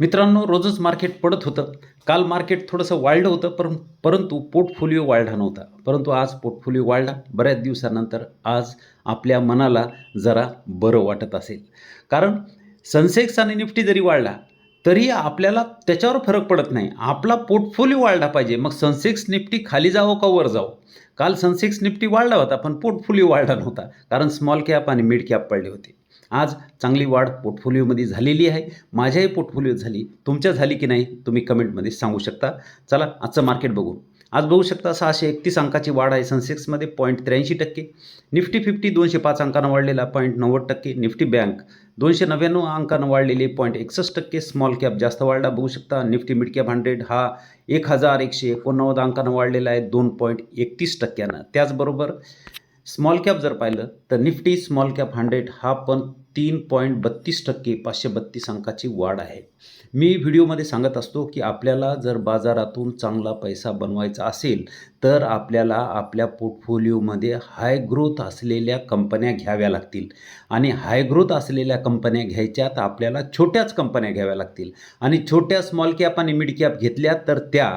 मित्रांनो रोजच मार्केट पडत होतं. काल मार्केट थोडंसं वाढलं होतं पर परंतु पोर्टफोलिओ वाढला नव्हता. परंतु आज पोर्टफोलिओ वाढला बऱ्याच दिवसानंतर आज आपल्या मनाला जरा बरं वाटत असेल. कारण सनसेक्स आणि निफ्टी जरी वाढला तरी आपल्याला त्याच्यावर फरक पडत नाही. आपला पोर्टफोलिओ वाढला पाहिजे. मग सनसेक्स निफ्टी खाली जावं का वर जावं? काल सनसेक्स निफ्टी वाढला होता पण पोर्टफोलिओ वाढला नव्हता. कारण स्मॉल कॅप आणि मिड कॅप पडले होते. आज चांगली वाढ पोर्टफोलिओमध्ये झालेली आहे. माझ्याही पोर्टफोलिओ झाली. तुमच्या झाली की नाही तुम्ही कमेंटमध्ये सांगू शकता. चला आजचं मार्केट बघू. आज बघू शकता सहाशे एकतीस अंकाची वाढ आहे. सनसेक्समध्ये पॉईंट त्र्याऐंशी टक्के. निफ्टी फिफ्टी दोनशे पाच अंकानं वाढलेला पॉईंट नव्वद टक्के. निफ्टी बँक दोनशे नव्याण्णव अंकानं वाढलेले पॉईंट एकसष्ट टक्के. स्मॉल कॅप जास्त वाढला. बघू शकता निफ्टी मिड कॅप हंड्रेड हा एक हजार एकशे एकोणनव्वद अंकानं वाढलेला आहे. दोन पॉईंट एकतीस टक्क्यानं. त्याचबरोबर स्मॉल कॅप जर पाहिलं तर निफ्टी स्मॉल कॅप हंड्रेड हा पण तीन पॉईंट बत्तीस टक्के पाचशे बत्तीस अंकाची वाढ आहे. मी व्हिडिओमध्ये सांगत असतो की आपल्याला जर बाजारातून चांगला पैसा बनवायचा असेल तर आपल्याला आपल्या पोर्टफोलिओमध्ये हाय ग्रोथ असलेल्या कंपन्या घ्याव्या लागतील. आणि हाय ग्रोथ असलेल्या कंपन्या घ्यायच्या तर आपल्याला छोट्याच कंपन्या घ्याव्या लागतील. आणि छोट्या स्मॉल कॅप आणि मिड कॅप घेतल्या तर त्या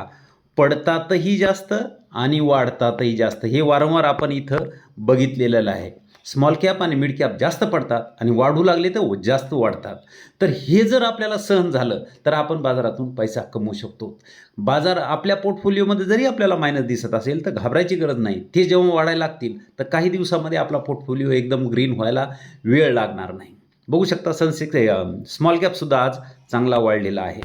पडतातही जास्त आणि वाढतातही जास्त. हे वारंवार आपण इथं बघितलेलं आहे. स्मॉल कॅप आणि मिड कॅप जास्त पडतात आणि वाढू लागले तर जास्त वाढतात. तर हे जर आपल्याला सहन झालं तर आपण बाजारातून पैसा कमवू शकतो. बाजार आपल्या पोर्टफोलिओमध्ये जरी आपल्याला मायनस दिसत असेल तर घाबरायची गरज नाही. ते जेव्हा वाढायला लागतील तर काही दिवसामध्ये आपला पोर्टफोलिओ एकदम ग्रीन व्हायला वेळ लागणार नाही. बघू शकता सनसेक्स स्मॉल कॅपसुद्धा आज चांगला वाढलेला आहे.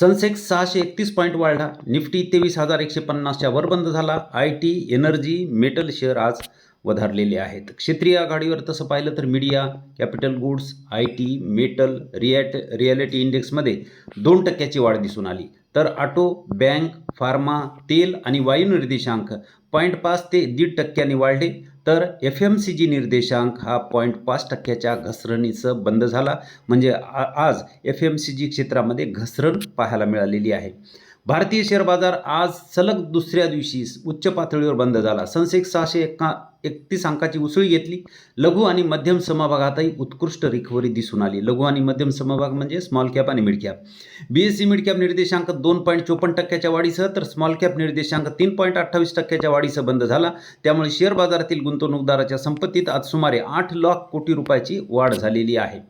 सनसेक्स सहाशे एकतीस पॉईंट वाढला. निफ्टी तेवीस हजार एकशे पन्नासच्या वर बंद झाला. I T energy metal share आज वधारलेले आहेत. क्षेत्रीय आघाडीवर तसं पाहिलं तर media capital goods I T metal रिॲट realty इंडेक्समध्ये दोन टक्क्याची वाढ दिसून आली. तर ऑटो बँक फार्मा तेल आणि वायू निर्देशांक पॉईंट पाच ते दीड टक्क्यांनी वाढले. तर एफ एम सी जी निर्देशांक हा पॉईंट पाच टक्क्याच्या घसरणीचं बंद झाला. म्हणजे आ आज एफ एम सी जी क्षेत्रामध्ये घसरण पाहायला मिळालेली आहे. भारतीय शेअर बाजार आज सलग दुसऱ्या दिवशी उच्च पातळीवर बंद झाला. सनसेक्स सहाशे एका एकतीस अंकाची उसळी घेतली. लघु आणि मध्यम समभागातही उत्कृष्ट रिकव्हरी दिसून आली. लघु आणि मध्यम समभाग म्हणजे स्मॉल कॅप आणि mid cap B S E mid cap निर्देशांक दोन पॉईंट चोपन्न टक्क्याच्या वाढीसह तर स्मॉल कॅप निर्देशांक तीन पॉईंट अठ्ठावीस टक्क्याच्या वाढीसह बंद झाला. त्यामुळे शेअर बाजारातील गुंतवणूकदाराच्या संपत्तीत आज सुमारे आठ लाख कोटी रुपयाची वाढ झालेली आहे.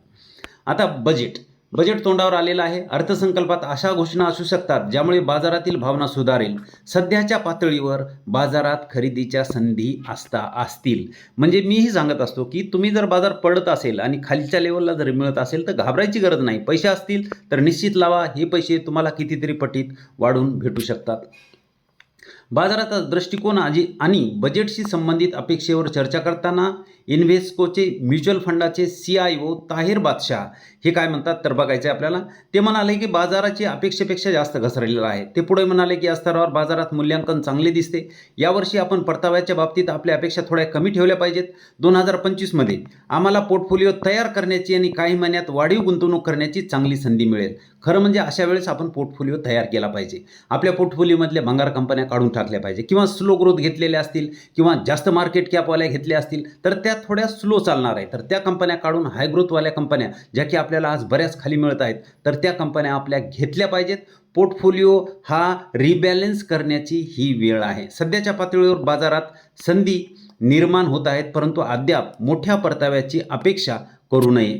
आता बजेट बजेट तोंडावर आलेलं आहे. अर्थसंकल्पात अशा घोषणा असू शकतात ज्यामुळे बाजारातील भावना सुधारेल. सध्याच्या पातळीवर बाजारात खरेदीच्या संधी असता असतील. म्हणजे मीही सांगत असतो की तुम्ही जर बाजार पडत असेल आणि खालच्या लेवलला जर मिळत असेल तर घाबरायची गरज नाही. पैसे असतील तर निश्चित लावा. हे पैसे तुम्हाला कितीतरी पटीत वाढून भेटू शकतात. बाजाराचा दृष्टिकोन आजी आणि बजेटशी संबंधित अपेक्षेवर चर्चा करताना इन्व्हेस्कोचे म्युच्युअल फंडाचे C I O Tahir Badshah हे काय म्हणतात तर बघायचं आहे आपल्याला. ते म्हणाले की बाजाराची अपेक्षेपेक्षा जास्त घसरलेलं आहे. ते पुढे म्हणाले की या स्तरावर बाजारात मूल्यांकन चांगले दिसते. यावर्षी आपण परताव्याच्या बाबतीत आपल्या अपेक्षा थोड्या कमी ठेवल्या पाहिजेत. दोन हजार पंचवीसमध्ये आम्हाला पोर्टफोलिओ तयार करण्याची आणि काही महिन्यात वाढीव गुंतवणूक करण्याची चांगली संधी मिळेल. खरं म्हणजे अशा वेळेस आपण पोर्टफोलिओ तयार केला पाहिजे. आपल्या पोर्टफोलिओमधल्या भंगार कंपन्या काढून टाकल्या पाहिजे. किंवा स्लो ग्रोथ घेतलेल्या असतील किंवा जास्त मार्केट कॅपवाल्या घेतल्या असतील तर त्या थोड्या स्लो चालणार आहे तर त्या कंपन्या काढून हाय ग्रोथवाल्या कंपन्या ज्या की आपल्याला आज बऱ्याच खाली मिळत आहेत तर त्या कंपन्या आपल्या घेतल्या पाहिजेत. पोर्टफोलिओ हा रिबॅलन्स करण्याची ही वेळ आहे. सध्याच्या पातळीवर बाजारात संधी निर्माण होत आहेत परंतु अद्याप मोठ्या परताव्याची अपेक्षा करू नये.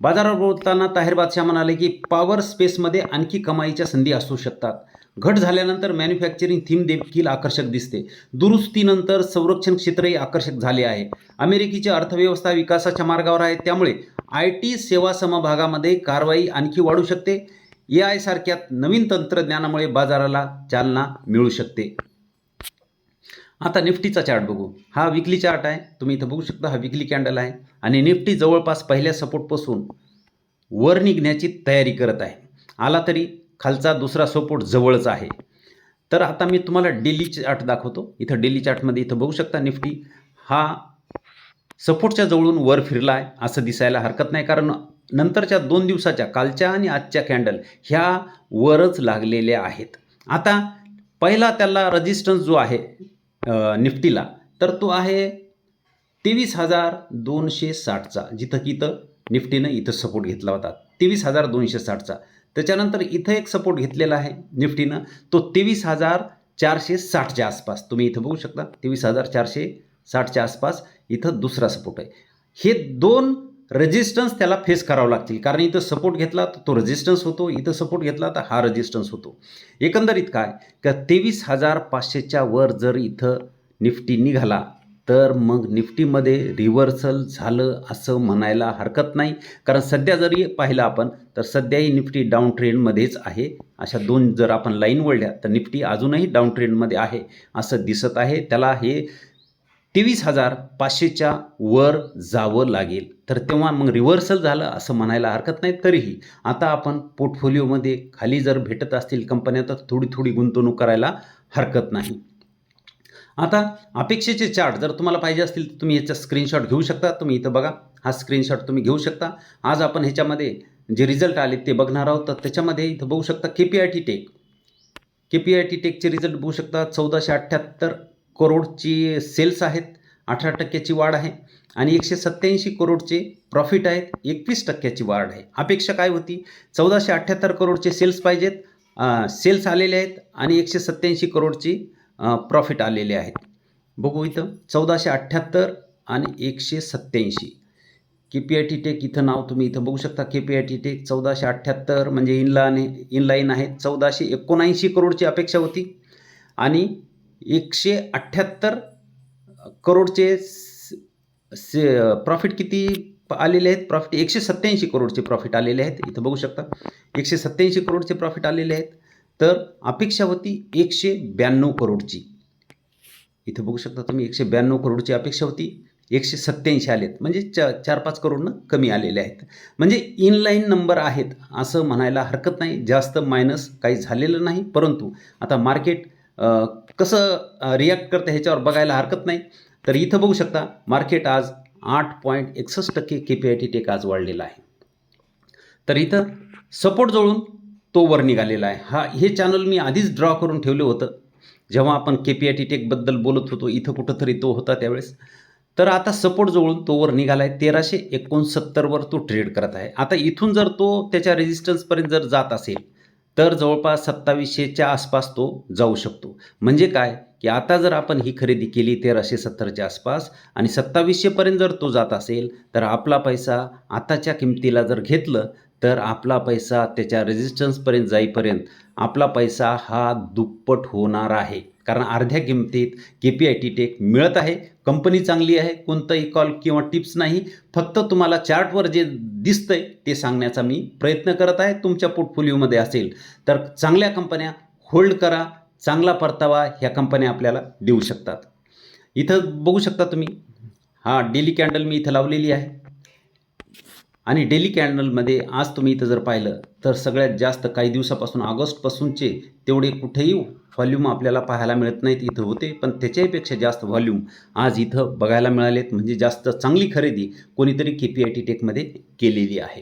बाजारावर बोलताना ताहिर बादशाह म्हणाले की पॉवर स्पेसमध्ये आणखी कमाईच्या संधी असू शकतात. घट झाल्यानंतर मॅन्युफॅक्चरिंग थीम देखील आकर्षक दिसते. दुरुस्तीनंतर संरक्षण क्षेत्रही आकर्षक झाले आहे. अमेरिकेची अर्थव्यवस्था विकासाच्या मार्गावर आहे. त्यामुळे आय टी सेवा समभागामध्ये कारवाई आणखी वाढू शकते. ए आयसारख्या नवीन तंत्रज्ञानामुळे बाजाराला चालना मिळू शकते. आता निफ्टीचा चार्ट बघू. हा विकली चार्ट आहे. तुम्ही इथं बघू शकता हा विकली कॅन्डल आहे. आणि निफ्टी जवळपास पहिल्या सपोर्टपासून वर निघण्याची तयारी करत आहे. आला तरी खालचा दुसरा सपोर्ट जवळच आहे. तर आता मी तुम्हाला डेली चार्ट दाखवतो. इथं डेली चार्टमध्ये इथं बघू शकता निफ्टी हा सपोर्टच्या जवळून वर फिरला आहे असं दिसायला हरकत नाही. कारण नंतरच्या दोन दिवसाच्या कालच्या आणि आजच्या कॅन्डल ह्या वरच लागलेल्या आहेत. आता पहिला त्याला रजिस्टन्स जो आहे निफ्टीला तर तो आहे तेवीस हजार दोनशे साठचा. जिथं की इथं निफ्टीनं इथं सपोर्ट घेतला होता. तेवीस हजार दोनशे साठचा. त्याच्यानंतर इथं एक सपोर्ट घेतलेला आहे निफ्टीनं. तो तेवीस हजार चारशे साठच्या आसपास. तुम्ही इथं बघू शकता तेवीस हजार चारशे साठच्या आसपास इथं दुसरा सपोर्ट आहे. हे दोन रेजिस्टन्स त्याला फेस करावं लागतील. कारण इथं सपोर्ट घेतला तर तो रेजिस्टन्स होतो इथं सपोर्ट घेतला तर हा रेजिस्टन्स होतो. एकंदरीत काय? का तेवीस हजार पाचशेच्या वर जर इथं निफ्टी निघाला तर मग निफ्टीमध्ये रिव्हर्सल झालं असं म्हणायला हरकत नाही. कारण सध्या जरी पाहिलं आपण तर सध्याही निफ्टी डाऊन ट्रेंडमध्येच आहे. अशा दोन जर आपण लाईन वळल्या तर निफ्टी अजूनही डाऊन ट्रेंडमध्ये आहे असं दिसत आहे. त्याला हे तेवीस हजार पाचशेच्या वर जावं लागेल. तर तेव्हा मग रिव्हर्सल झालं असं म्हणायला हरकत नाही. तरीही आता आपण पोर्टफोलिओमध्ये खाली जर भेटत असतील कंपन्या तर थोडी थोडी गुंतवणूक करायला हरकत नाही. आता अपेक्षेचे चार्ट जर तुम्हाला पाहिजे असतील तर तुम्ही याचा स्क्रीनशॉट घेऊ शकता. तुम्ही इथं बघा हा स्क्रीनशॉट तुम्ही घेऊ शकता. आज आपण ह्याच्यामध्ये जे रिझल्ट आले ते बघणार आहोत. तर त्याच्यामध्ये इथं बघू शकता K P I T Tech K P I T टेकचे result बघू शकता. चौदाशे अठ्ठ्याहत्तर करोडची सेल्स आहेत. अठरा टक्क्याची वाढ आहे. आणि एकशे सत्त्याऐंशी करोडचे प्रॉफिट आहेत. एकवीस टक्क्याची वाढ आहे. अपेक्षा काय होती? चौदाशे अठ्ठ्याहत्तर करोडचे सेल्स पाहिजेत. सेल्स आलेले आहेत. आणि एकशे सत्त्याऐंशी करोडची प्रॉफिट आलेले आहेत. बघू इथं चौदाशे अठ्ठ्याहत्तर आणि एकशे सत्त्याऐंशी. K P I T Tech इथं नाव तुम्ही इथं बघू शकता. K P I T Tech चौदाशे अठ्ठ्याहत्तर म्हणजे इनलाने इनलाईन आहे. चौदाशे एकोणऐंशी करोडची अपेक्षा होती. आणि एकशे अठ्ठ्याहत्तर करोडचे से प्रॉफिट किती आलेले आहेत? प्रॉफिट एकशे सत्त्याऐंशी करोडचे प्रॉफिट आलेले आहेत. इथं बघू शकता. एकशे सत्त्याऐंशी करोडचे प्रॉफिट आलेले आहेत. तर अपेक्षा होती एकशे ब्याण्णव करोडची. इथं बघू शकता तुम्ही एकशे ब्याण्णव करोडची अपेक्षा होती एकशे सत्त्याऐंशी आलेत. म्हणजे च चार पाच करोडनं कमी आलेले आहेत. म्हणजे इनलाईन नंबर आहेत असं म्हणायला हरकत नाही. जास्त मायनस काही झालेलं नाही. परंतु आता मार्केट कसं रिॲक्ट करतं ह्याच्यावर बघायला हरकत नाही. तर इथं बघू शकता मार्केट आज आठ पॉईंट एकसष्ट टक्के K P I T Tech आज वाढलेला आहे. तर इथं सपोर्ट जवळून तो वर निघालेला आहे. हा हे चॅनल मी आधीच ड्रॉ करून ठेवलं होतं. जेव्हा आपण के पी आय टी टेकबद्दल बोलत होतो इथं कुठंतरी तो होता त्यावेळेस. तर आता सपोर्ट जवळून तो वर निघाला आहे. तेराशे एकोणसत्तरवर तो ट्रेड करत आहे. आता इथून जर तो त्याच्या रेजिस्टन्सपर्यंत जर जात असेल तर जवळपास सत्तावीसशेच्या आसपास तो जाऊ शकतो. म्हणजे काय? की आता जर आपण ही खरेदी केली तेराशे सत्तरच्या आसपास आणि सत्तावीसशेपर्यंत जर तो जात असेल तर आपला पैसा आताच्या किमतीला जर घेतलं तर आपला पैसा त्याच्या रेजिस्टन्सपर्यंत जाईपर्यंत आपला पैसा हा दुप्पट होणार आहे. कारण अर्ध्या किमतीत K P I T Tech मिळत आहे कंपनी चांगली आहे कोणताही कॉल किंवा टिप्स नाही. फक्त तुम्हाला चार्टवर जे दिसतंय ते सांगण्याचा मी प्रयत्न करत आहे. तुमच्या पोर्टफोलिओमध्ये असेल तर चांगल्या कंपन्या होल्ड करा चांगला परतावा ह्या कंपन्या आपल्याला देऊ शकतात. इथं बघू शकता तुम्ही. हा डेली कॅन्डल मी इथं लावलेली आहे. आणि डेली कॅन्डलमध्ये आज तुम्ही इथं जर पाहिलं तर सगळ्यात जास्त काही दिवसापासून ऑगस्टपासूनचे तेवढे कुठेही व्हॉल्यूम आपल्याला पाहायला मिळत नाहीत इथं होते. पण त्याच्याहीपेक्षा जास्त व्हॉल्यूम आज इथं बघायला मिळालेत म्हणजे जास्त चांगली खरेदी कोणीतरी के पी आय टी टेकमध्ये केलेली आहे.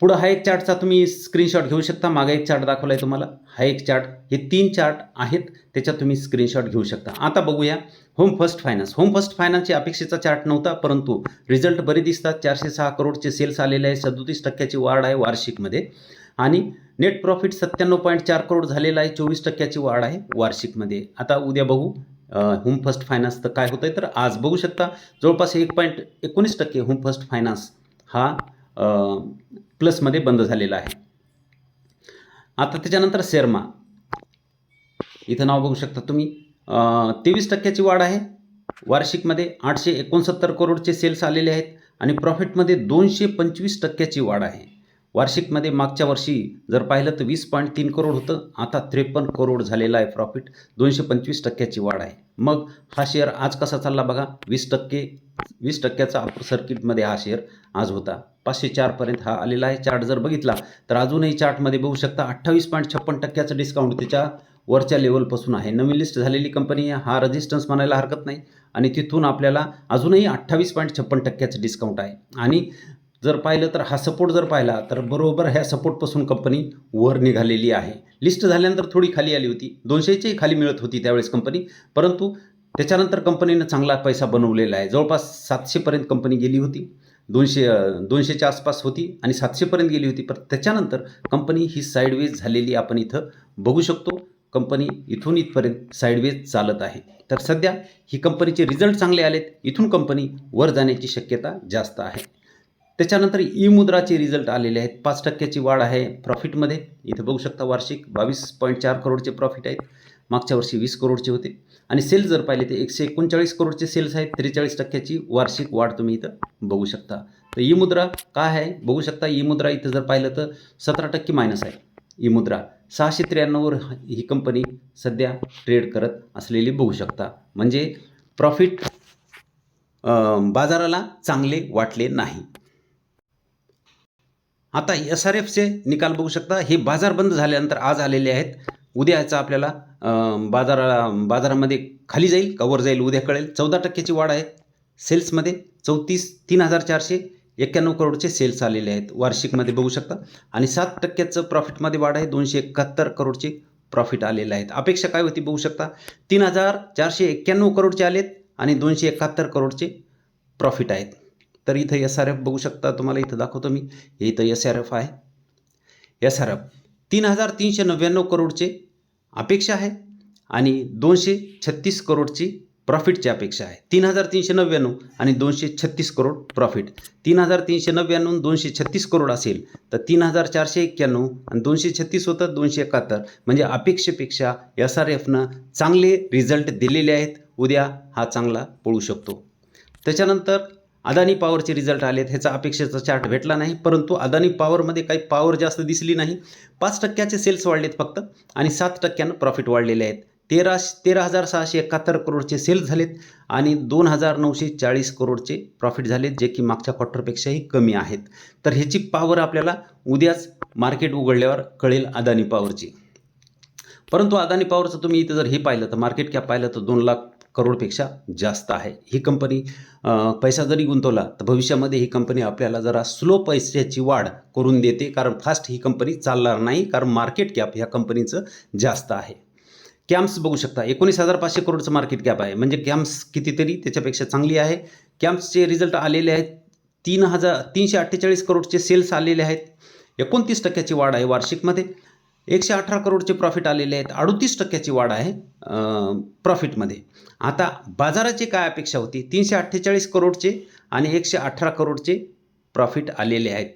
पुढं हा एक चार्टचा तुम्ही स्क्रीनशॉट घेऊ शकता. मागे एक चार्ट दाखवला आहे तुम्हाला. हा एक चार्ट हे तीन चार्ट आहेत. त्याच्यात तुम्ही स्क्रीनशॉट घेऊ शकता. आता बघूया. Home First Finance Home First फायनान्सची अपेक्षेचा चार्ट नव्हता परंतु रिझल्ट बरे दिसतात. चारशे सहा करोडचे सेल्स आलेले आहे सदोतीस टक्क्याची वाढ आहे वार्षिकमध्ये. आणि नेट प्रॉफिट सत्त्याण्णव पॉईंट चार करोड झालेला आहे. चोवीस टक्क्याची वाढ आहे वार्षिकमध्ये. आता उद्या बघू. होम फर्स्ट फायनान्स तर काय होतं आहे तर आज बघू शकता. जवळपास एक पॉईंट एकोणीस टक्के होम फर्स्ट फायनान्स हा प्लसमध्ये बंद झालेला आहे. आता त्याच्यानंतर सेरमा इथं नाव बघू शकता तुम्ही. तेवीस टक्क्याची वाढ आहे. वार्षिकमध्ये आठशे एकोणसत्तर करोडचे सेल्स आलेले आहेत आणि प्रॉफिटमध्ये दोनशे पंचवीस टक्क्याची वाढ आहे. वार्षिकमध्ये मागच्या वर्षी जर पाहिलं तर वीस पॉईंट तीन करोड होतं. आता त्रेपन्न करोड झालेलं आहे प्रॉफिट दोनशे पंचवीस टक्क्याची वाढ आहे. मग हा शेअर आज कसा चालला बघा? वीस टक्के वीस टक्क्याचा अपर सर्किटमध्ये हा शेअर आज होता. पाचशे चारपर्यंत हा आलेला आहे. चार्ट जर बघितला तर अजूनही चार्टमध्ये बघू शकता अठ्ठावीस पॉईंट छप्पन टक्क्याचं डिस्काउंट त्याच्या वरच्या लेवलपासून आहे. नवीन लिस्ट झालेली कंपनी हा रजिस्टन्स म्हणायला हरकत नाही. आणि तिथून आपल्याला अजूनही अठ्ठावीस पॉईंट छप्पन टक्क्याचं डिस्काउंट आहे. आणि जर पाहिलं तर हा सपोर्ट जर पाहिला तर बरोबर ह्या सपोर्टपासून कंपनी वर निघालेली आहे. लिस्ट झाल्यानंतर थोडी खाली आली होती. दोनशेची खाली मिळत होती त्यावेळेस कंपनी परंतु त्याच्यानंतर कंपनीनं चांगला पैसा बनवलेला आहे. जवळपास सातशेपर्यंत कंपनी गेली होती. दोनशे दोनशेच्या आसपास होती आणि सातशेपर्यंत गेली होती. पण त्याच्यानंतर कंपनी ही साईडवेज झालेली आपण इथं बघू शकतो. कंपनी इथून इथपर्यंत साईडवेज चालत आहे. तर सध्या ही कंपनीचे रिझल्ट चांगले आलेत. इथून कंपनी वर जाण्याची शक्यता जास्त आहे. त्याच्यानंतर ई मुद्राचे रिझल्ट आलेले आहेत. पाच टक्क्याची वाढ आहे प्रॉफिटमध्ये इथं बघू शकता वार्षिक बावीस पॉईंट चार करोडचे प्रॉफिट आहेत. मागच्या वर्षी वीस करोडचे होते. आणि सेल्स जर पाहिले तर एकशे एकोणचाळीस करोडचे सेल्स आहेत. त्रेचाळीस टक्क्याची वार्षिक वाढ तुम्ही इथं बघू शकता. तर ई मुद्रा काय आहे? बघू शकता ई मुद्रा इथं जर पाहिलं तर सतरा टक्के मायनस आहे. ई मुद्रा सहाशे त्र्याण्णववर ही कंपनी सध्या ट्रेड करत असलेली बघू शकता. म्हणजे प्रॉफिट बाजाराला चांगले वाटले नाही. आता एस आर एफचे निकाल बघू शकता. हे बाजार बंद झाल्यानंतर आज आलेले आहेत. उद्या याचा आपल्याला बाजारा बाजारामध्ये खाली जाईल का वर जाईल उद्या कळेल. चौदा टक्क्याची वाढ आहे सेल्समध्ये. चौतीस तीन हजार चारशे एक्क्याण्णव करोडचे सेल्स आलेले आहेत वार्षिकमध्ये बघू शकता. आणि सात टक्क्याचं प्रॉफिटमध्ये वाढ आहे. दोनशे एकाहत्तर करोडचे प्रॉफिट आलेले आहेत. अपेक्षा काय होती बघू शकता. तीन हजार चारशे एक्क्याण्णव करोडचे आलेत आणि दोनशे एकाहत्तर करोडचे प्रॉफिट आहेत. तर इथं एस आर एफ बघू शकता तुम्हाला इथं दाखवतो मी. हे इथं एस आर एफ आहे. एस आर एफ तीन हजार तीनशे नव्याण्णव करोडचे अपेक्षा आहे आणि दोनशे छत्तीस करोडची प्रॉफिटची अपेक्षा आहे. तीन हजार तीनशे नव्याण्णव आणि दोनशे छत्तीस करोड प्रॉफिट. तीन हजार तीनशे नव्याण्णव दोनशे छत्तीस करोड असेल तर तीन हजार चारशे एक्क्याण्णव आणि दोनशे छत्तीस होतं दोनशे एकाहत्तर. म्हणजे अपेक्षेपेक्षा एस आर एफनं चांगले रिझल्ट दिलेले आहेत. उद्या हा चांगला पळू शकतो. त्याच्यानंतर अदानी पॉवरचे रिझल्ट आलेत ह्याचा अपेक्षेचा चार्ट भेटला नाही परंतु अदानी पॉवरमध्ये काही पॉवर जास्त दिसली नाही. पाच टक्क्याचे सेल्स वाढलेत फक्त आणि सात टक्क्यानं प्रॉफिट वाढलेले आहेत. तेरा तेरा हजार सहाशे एकाहत्तर करोडचे सेल्स झालेत आणि दोन हजार नऊशे चाळीस करोडचे प्रॉफिट झालेत जे की मागच्या क्वार्टरपेक्षाही कमी आहेत. तर ह्याची पॉवर आपल्याला उद्याच मार्केट उघडल्यावर कळेल अदानी पॉवरची. परंतु अदानी पॉवरचं तुम्ही इथं जर हे पाहिलं तर मार्केट कॅप पाहिलं तर दोन लाख करोडपेक्षा जास्त आहे. ही कंपनी पैसा जरी गुंतवला तर भविष्यामध्ये ही कंपनी आपल्याला जरा स्लो पैशाची वाढ करून देते. कारण फास्ट ही कंपनी चालणार नाही. कारण मार्केट कॅप ह्या कंपनीचं जास्त आहे. कॅम्प्स बघू शकता. एकोणीस हजार पाचशे करोडचं मार्केट कॅप आहे. म्हणजे कॅम्प्स कितीतरी त्याच्यापेक्षा चांगली आहे. कॅम्प्सचे रिझल्ट आलेले आहेत. तीन हजार तीनशे अठ्ठेचाळीस करोडचे सेल्स आलेले आहेत. एकोणतीस टक्क्याची वाढ आहे वार्षिकमध्ये. एकशे अठरा करोडचे प्रॉफिट आलेले आहेत. अडतीस टक्क्याची वाढ आहे प्रॉफिटमध्ये आता बाजाराची काय अपेक्षा होती? तीनशे अठ्ठेचाळीस करोडचे आणि एकशे अठरा करोडचे प्रॉफिट आलेले आहेत.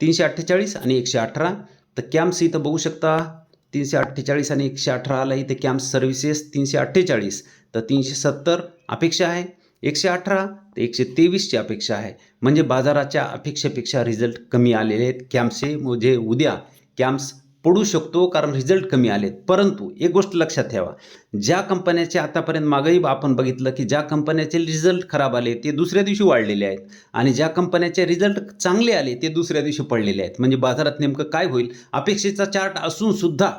तीनशे अठ्ठेचाळीस आणि एकशे अठरा. तर कॅम्प्स इथं बघू शकता. तीनशे अठ्ठेचाळीस आणि एकशे अठरा आला इथे कॅम्प्स सर्व्हिसेस तीनशे अठ्ठेचाळीस. तर तीनशे सत्तर अपेक्षा आहे. एकशे अठरा ते एकशे तेवीसची अपेक्षा आहे. म्हणजे बाजाराच्या अपेक्षेपेक्षा रिझल्ट कमी आलेले आहेत. कॅम्पचे म्हणजे उद्या कॅम्प्स पडू शकतो कारण रिझल्ट कमी आलेत. परंतु एक गोष्ट लक्षात ठेवा. ज्या कंपन्याचे आतापर्यंत मागही आपण बघितलं की ज्या कंपन्याचे रिझल्ट खराब आले ते दुसऱ्या दिवशी वाढलेले आहेत. आणि ज्या कंपन्याचे रिझल्ट चांगले आले ते दुसऱ्या दिवशी पडलेले आहेत. म्हणजे बाजारात नेमकं काय होईल? अपेक्षेचा चार्ट असून सुद्धा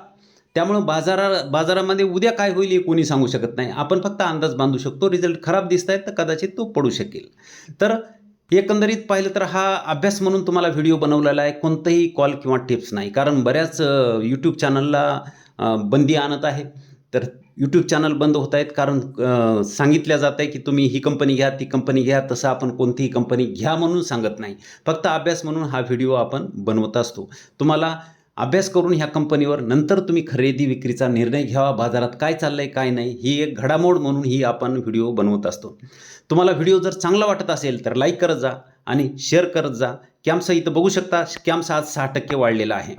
त्यामुळं बाजारा बाजारामध्ये उद्या काय होईल हे कोणी सांगू शकत नाही. आपण फक्त अंदाज बांधू शकतो. रिझल्ट खराब दिसत आहेत तर कदाचित तो पडू शकेल. तर एकंदरीत पाहिलं तर हा अभ्यास म्हणून तुम्हाला व्हिडिओ बनवलेला आहे. कोणतंही कॉल किंवा टिप्स नाही. कारण बऱ्याच यूट्यूब चॅनलला बंदी आणत आहे. तर यूट्यूब चॅनल बंद होत आहेत. कारण सांगितल्या जात आहे की तुम्ही ही कंपनी घ्या ती कंपनी घ्या. तसं आपण कोणतीही कंपनी घ्या म्हणून सांगत नाही. फक्त अभ्यास म्हणून हा व्हिडिओ आपण बनवत असतो. तुम्हाला अभ्यास करून ह्या कंपनीवर नंतर तुम्ही खरेदी विक्रीचा निर्णय घ्यावा बाजारात काय चाललं आहे काय नाही ही एक घडामोड म्हणून ही आपण व्हिडिओ बनवत असतो. तुम्हाला व्हिडिओ जर चांगला वाटत असेल तर लाईक करत जा आणि शेअर करत जा. कॅम्पसा इथं बघू शकता कॅम्पसा आज सहा टक्के वाढलेला आहे.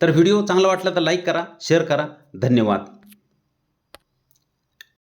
तर व्हिडिओ चांगला वाटला तर लाईक करा शेअर करा. धन्यवाद.